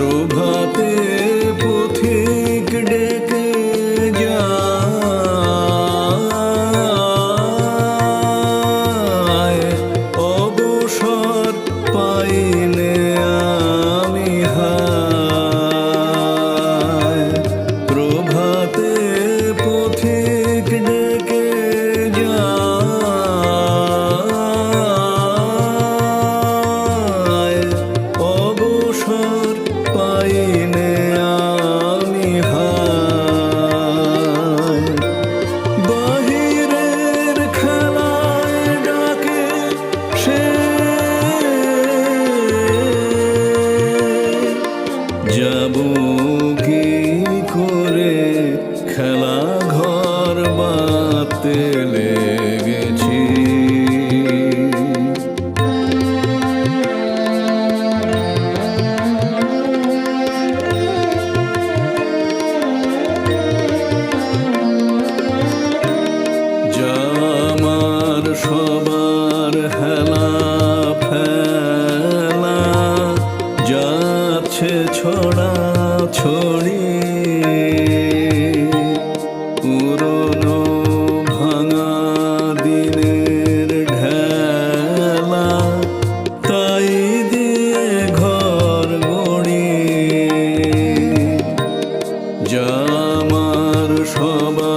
প্রভাতে যাব কি আছে ছড়া ছড়ি। পুরনো ভাঙা দিনের ঢেলা তাই দিয়ে ঘর ঘড়ি যা আমার সবার